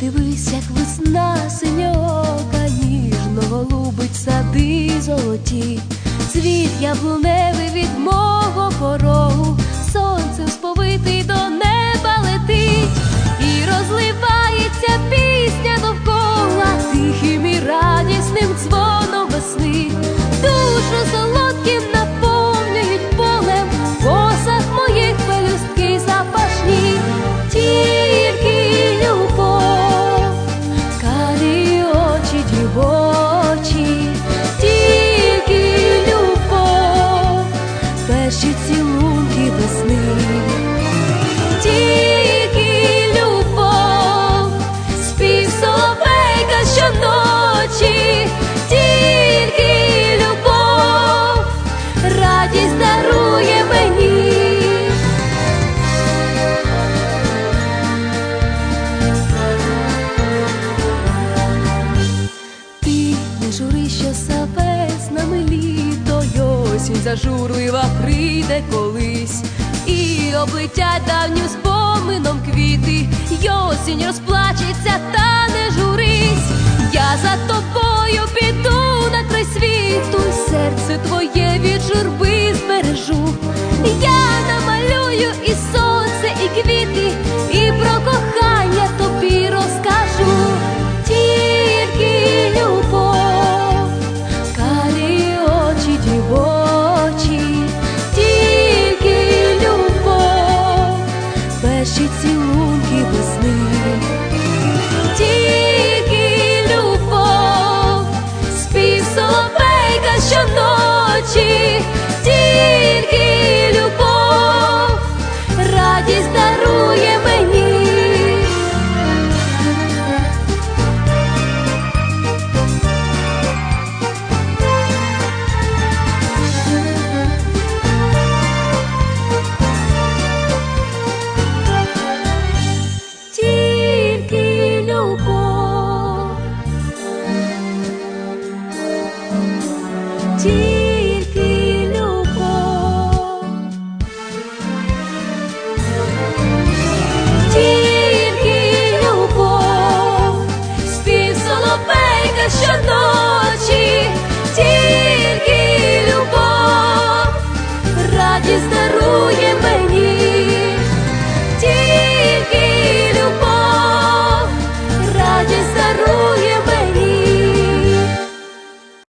Подивись, як весна синьока ніжно голубить сади золоті, цвіт яблуневий від мого порогу, сонцем сповитий до. Перші цілунки весни, осінь зажурлива прийде колись, і облетять давнім спомином квіти, й осінь розплачеться, та не журись, я за тобою піду на край світу, серце твоє від журби збережу. Я намалюю і сонце, і квіти, і про кохання. тільки любов, тільки любов, спів соловейка щоночі, тільки любов, радість дарує.